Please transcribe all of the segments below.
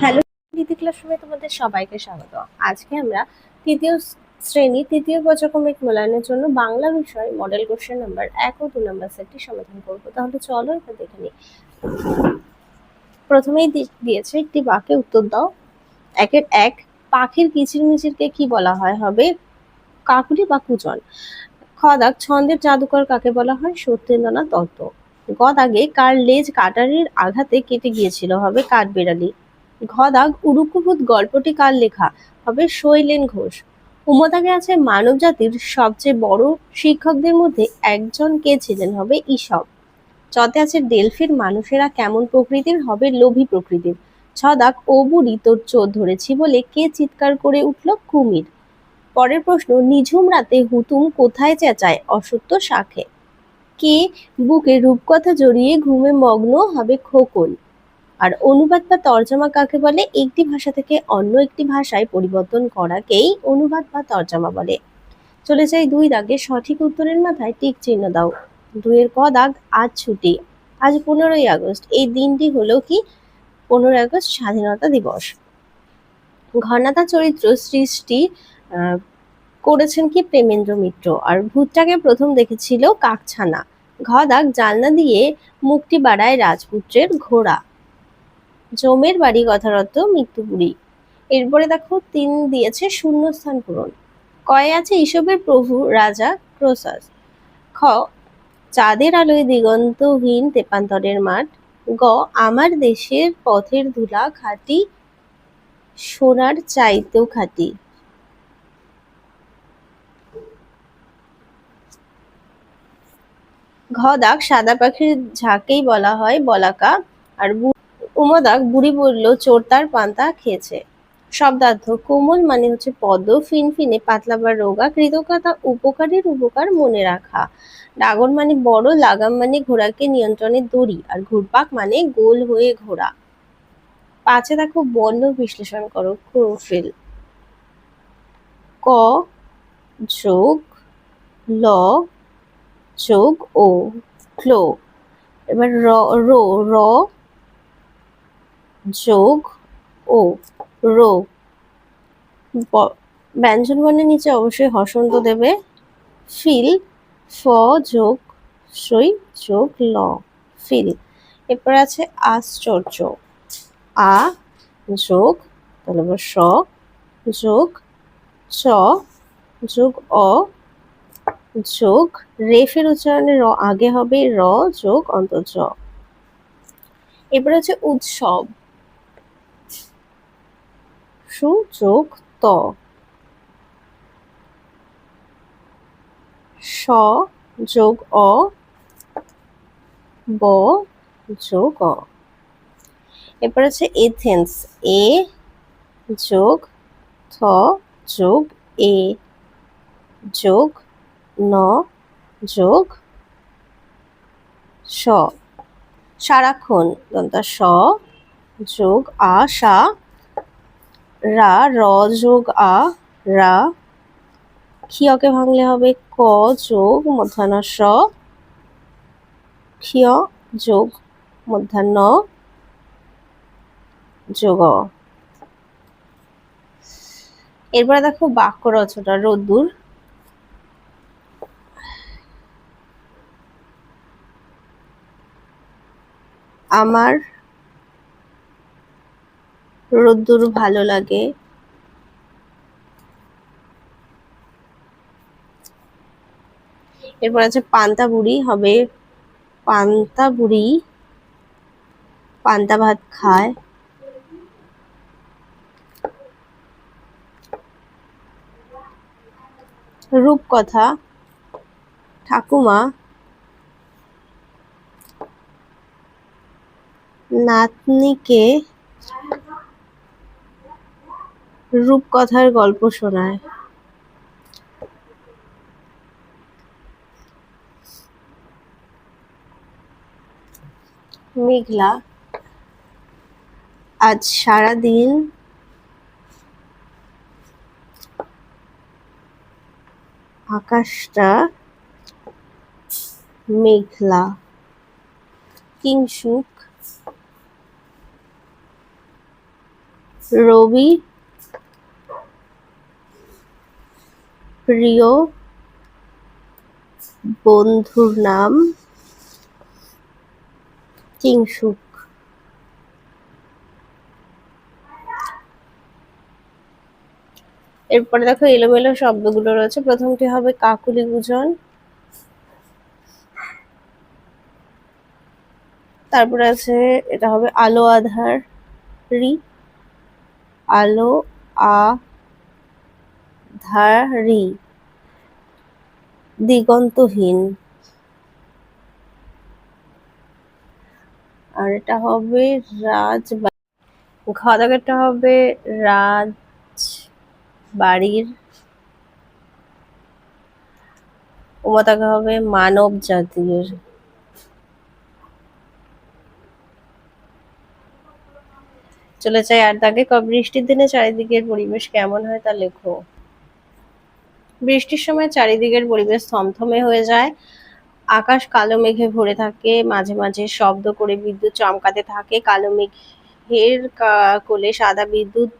Hello নীতি ক্লাসরুমে তোমাদের সবাইকে স্বাগত। আজকে আমরা তৃতীয় শ্রেণি, তৃতীয় পর্যায়ক্রমিক মূল্যায়নের জন্য বাংলা বিষয় মডেল কোশ্চেন নাম্বার এক ও দু নাম্বার সেটটি সমাধান করব। তাহলে চলো এটা দেখে নিই। প্রথমেই দিয়েছে একটি বাক্যে উত্তর দাও। একের এক, পাখির কিচিরমিচিরকে কি বলা হয়? হবে কাকুলি বা কুচন খদাক ছন্দের জাদুকর কাকে বলা হয়? সত্যেন্দ্রনাথ দত্ত। গদাগে কার লেজ কাটারির আঘাতে কেটে গিয়েছিল? হবে কাঠবেড়ালি। ঘদাগ উড়ুকুভূত গল্পটি কার লেখা? হবে শৈলেন ঘোষ। উমদাগে আছে মানব জাতির সবচেয়ে বড় শিক্ষকদের মধ্যে একজন কে ছিলেন? হবে ঈশব। চতে আছে ডেলফির মানুষেরা কেমন প্রকৃতির? হবে লোভী প্রকৃতির। ছদাক বুড়ি, তোর চোর ধরেছি বলে কে চিৎকার করে উঠল কুমির? পরের প্রশ্ন, নিঝুম রাতে হুতুম কোথায় চেঁচায়? অসত্য শাখে? কে বুকে রূপকথা জড়িয়ে ঘুমে মগ্ন হবে খোকন? আর অনুবাদ বা তর্জমা কাকে বলে? একটি ভাষা থেকে অন্য একটি ভাষায় পরিবর্তন করাকেই অনুবাদ বা তর্জমা বলে। চলে যাই দুই দাগে। সঠিক উত্তরের মাথায় টিক চিহ্ন দাও। দুইয়ের ক দাগ, আজ ছুটি। আজ পনেরোই আগস্ট। এই দিনটি হলো কি? পনেরোই আগস্ট, স্বাধীনতা দিবস। ঘনাদা চরিত্র সৃষ্টি করেছেন কি প্রেমেন্দ্র মিত্র। আর ভূতটাকে প্রথম দেখেছিল কাকছানা। ঘ দাগ, জানলা দিয়ে মুক্তি বাড়ায় রাজপুত্রের ঘোড়া। জমের বাড়ি কথার অর্থ মৃত্যুপুরী এরপরে দেখো তিন দিয়েছে শূন্যস্থান পূরণ। কয়ে আছে ঈশবের প্রভু রাজা ক্রোসাস। খ, চাঁদের আলোয় দিগন্তহীন তেপান্তরের মাঠ। গ, আমার দেশের পথের ধুলা খাঁটি সোনার চাইতেও খাঁটি ঘ, দাগ সাদা পাখির ঝাঁকেই বলা হয় বলাকা। আর বু- উমদাগ বুড়ি বলল, চোর তার পান্তা খেয়েছে। শব্দার্থ, কোমল মানে হচ্ছে পদ্ম, ফিনফিনে, পাতলা বা রোগা, কৃতজ্ঞতা, উপকারের উপকার মনে রাখা। ডাগর মানে বড়, লাগাম মানে ঘোড়াকে নিয়ন্ত্রণের দড়ি, আর ঘুরপাক মানে গোল হয়ে ঘোড়া। পাঁচে দেখো, বর্ণ বিশ্লেষণ করো ক্লোরোফিল ক, যোগ, ল, যোগ, ও, ক্লো। এবার রো, র যোগ ও রো। ব্যঞ্জন বর্ণের নিচে অবশ্যই হসন্ত দেবে। ফিল, ফ যোগ, সই যোগ, ল, ফিল। এরপর আছে আশ্চর্য। আ যোগ, তাহলে স, যোগ, চ, যোগ, অ, যোগ, রেফের উচ্চারণে র আগে হবে, র যোগ অন্তর্জ এরপর হচ্ছে উৎসব। সু যোগ ত। স যোগ অ, ব যোগ অ। এরপর হচ্ছে এথেন্স এ যোগ, থ যোগ, এ যোগ, ন যোগ, স। সারাক্ষণ দন্তা স যোগ আ সা রা, র যোগ আ, রা। ক্ষিয়কে ভাঙলে হবে ক যোগ মধ্যাহ্ন স। ক্ষিয় যোগ মধ্যাহ্ন যোগ। এরপরে দেখো বাক্য রচনা, রোদ্দুর। আমার রোদ্দুর ভালো লাগে। এরপর আছে পান্তা বুড়ি, হবে পান্তা বুড়ি, পান্তা ভাত খায়। রূপকথা, ঠাকুমা, নাতনিকে রূপকথার গল্প শোনায়। মেঘলা আজ সারাদিন আকাশটা মেঘলা কিংসুক রবি প্রিয় বন্ধুর নাম কিংসুক এরপরে দেখো এলোমেলো শব্দগুলো রয়েছে। প্রথমটি হবে কাকুলি গুজন। তারপরে আছে, এটা হবে আলো আধার। রি আলো, আ ধারি, দিগন্তহীন। আর এটা হবে রাজ ঘদাগেরটা হবে রাজ বাড়ির উমাতাকে হবে মানব জাতির। চলে যাই আর দাগে ক বৃষ্টির দিনে চারিদিকের পরিবেশ কেমন হয় তা লেখো। বৃষ্টির সময় চারিদিকের পরিবেশ থমথমে হয়ে যায়। আকাশ কালো মেঘে ভরে থাকে, মাঝে মাঝে শব্দ করে বিদ্যুৎ চমকাতে থাকে। কালো মেঘের কোলে সাদা বিদ্যুৎ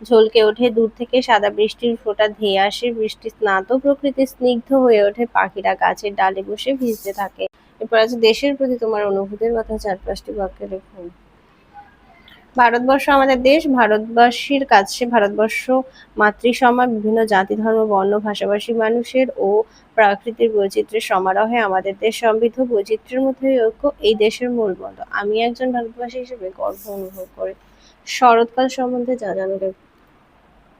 ঝলকে ওঠে। দূর থেকে সাদা বৃষ্টির ফোঁটা ধেয়ে আসে। বৃষ্টি স্নাত প্রকৃতি স্নিগ্ধ হয়ে ওঠে। পাখিরা গাছের ডালে বসে ভিজতে থাকে। এরপর আছে, দেশের প্রতি তোমার অনুভূতির কথা চার পাঁচটি বাক্যে লেখো ভারতবর্ষ আমাদের দেশ, ভারতবাসীর কাছে ভারতবর্ষ মাতৃসমা বিভিন্ন জাতি, ধর্ম, বর্ণ, ভাষাভাষী মানুষের ও প্রাকৃতিক বৈচিত্র্যের সমারোহে আমাদের দেশ সমৃদ্ধ বৈচিত্র্যের মধ্যে ঐক্য এই দেশের মূল মন্ত্র আমি একজন ভারতবাসী হিসেবে গর্ব অনুভব করি। শরৎকাল সম্বন্ধে যা জানো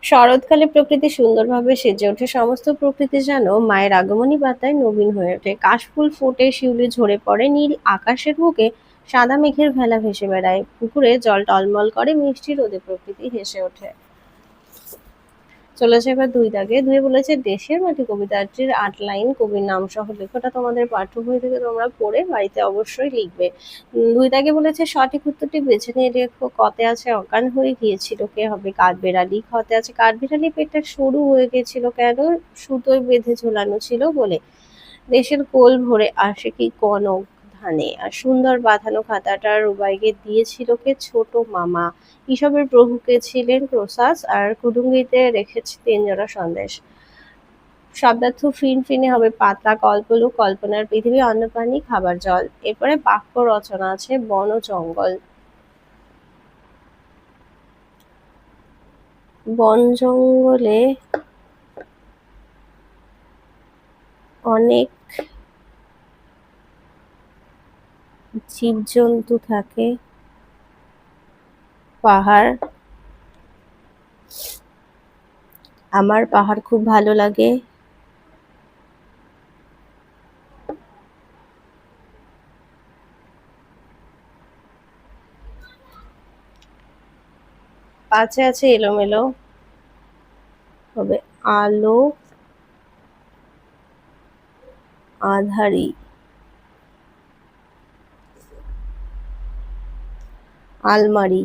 শরৎকালে প্রকৃতি সুন্দরভাবে সেজে ওঠে, সমস্ত প্রকৃতি যেন মায়ের আগমনী বার্তায় নবীন হয়ে ওঠে। কাশফুল ফোটে, শিউলি ঝরে পড়ে, নীল আকাশের বুকে সাদা মেঘের ভেলা ভেসে বেড়ায়। পুকুরে জল টলমল করে, মিষ্টি রোদে প্রকৃতি হেসে ওঠে। চলেছে এবার দুই দাগে। দুই বলেছে, দেশের মাটি কবিতাটির আট লাইন কবির নাম সহ লেখোটা তোমাদের পাঠ্য বই থেকে তোমরা পড়ে বাড়িতে অবশ্যই লিখবে। দুই দাগে বলেছে, সঠিক উত্তরটি বেছে নিয়ে লেখো কতে আছে অজ্ঞান হয়ে গিয়েছিল কে হবে কাঠবেড়ালি খতে আছে কাঠবেড়ালি পেটটা সরু হয়ে গেছিল কেন? সুতোয় বেঁধে ঝোলানো ছিল বলে। দেশের কোল ভরে আসে কি কনক? ধানে আর সুন্দর বাঁধানো খাতাটা রুবাইকে দিয়েছিল কে ছোট মামা। ইসবের প্রভুকে ছিলেন প্রসাস আর কুডুঙ্গিতে রেখেছে তিনজোড়া সন্দেশ। শব্দার্থ ফিন ফিনে হবে পাতা, কল্পলু, কল্পনার পৃথিবী অন্নপানি খাবার জল। এরপরে বাক্য রচনা আছে বন জঙ্গল। বন জঙ্গলে অনেক জীবজন্তু থাকে। পাহাড়। আমার পাহাড় খুব ভালো লাগে। পাঁচে আছে এলোমেলো। তবে আলো আধারি। আলমারি।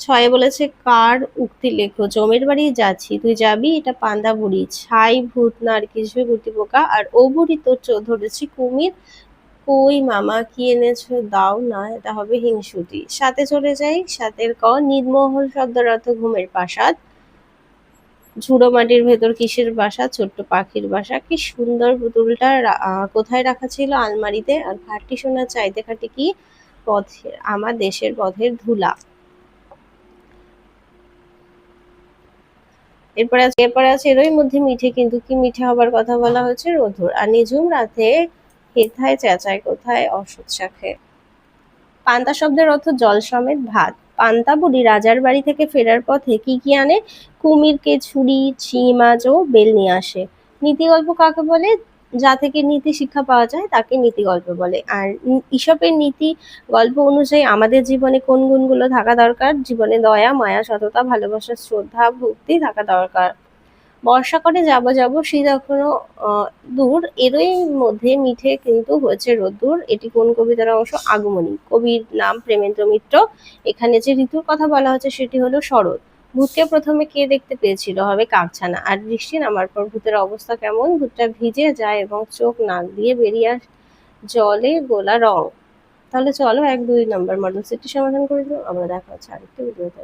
ছয়ে বলেছে, কার উক্তি লেখো? জমের বাড়ি যাচ্ছি, তুই যাবি? এটা পান্দা বুড়ি। ছাই ভূত নারকিস গুটি পোকা। আর ও বুড়ি তোর ধরেছি, কুমির। কই মামা, কি এনেছো? দাও না, এটা হবে হিংসুটি। সাথে চলে যাই, সাথের ক নির্মহল শব্দের অর্থ ঘুমের প্রাসাদ ঝুড়ো মাটির ভেতর কিসের বাসা, ছোট্ট পাখির বাসা? কি সুন্দর পুতুলটা কোথায় রাখা ছিল আলমারিতে? আর খাটটি সোনা চাইতে খাটি কি পথের আমার দেশের পথের ধুলা। এরপরে আছে এরপরে আছে এরই মধ্যে মিঠে, কিন্তু কি মিঠে হবার কথা বলা হয়েছে? রধুর। আর নিঝুম রাতে হেথায়, চেঁচায় কোথায় অসৎ শাখে? পান্তা শব্দের অর্থ জল সমেত ভাত। পান্তা বুড়ি রাজার বাড়ি থেকে ফেরার পথে কি কি আনে? কুমিরকে ছুরি ছি মাছ ও বেল নিয়ে আসে। নীতি গল্প কাকে বলে? যা থেকে নীতি শিক্ষা পাওয়া যায় তাকে নীতি গল্প বলে। আর ঈশপের নীতি গল্প অনুযায়ী আমাদের জীবনে কোন গুণগুলো থাকা দরকার? জীবনে দয়া, মায়া, সততা, ভালোবাসা, শ্রদ্ধা, ভক্তি থাকা দরকার। বর্ষাকালে যাব যাব শীত এখনও দূর। এরই মধ্যে মিঠে কিন্তু হয়েছে রোদ্দুর। এটি কোন কবিতার অংশ? আগমনী। কবির নাম প্রেমেন্দ্র মিত্র। এখানে যে ঋতুর কথা বলা হচ্ছে সেটি হলো শরৎ। ভূতকে প্রথমে কে দেখতে পেয়েছিল? হবে কাকছানা আর বৃষ্টি নামার পর ভূতের অবস্থা কেমন? ভূতটা ভিজে যায় এবং চোখ নাক দিয়ে বেরিয়ে আস জলে গোলা রং। তাহলে চলো এক দুই নাম্বার মডেল সেটটি সমাধান করে দিও আমরা দেখা হচ্ছে আরেকটি ভিডিওতে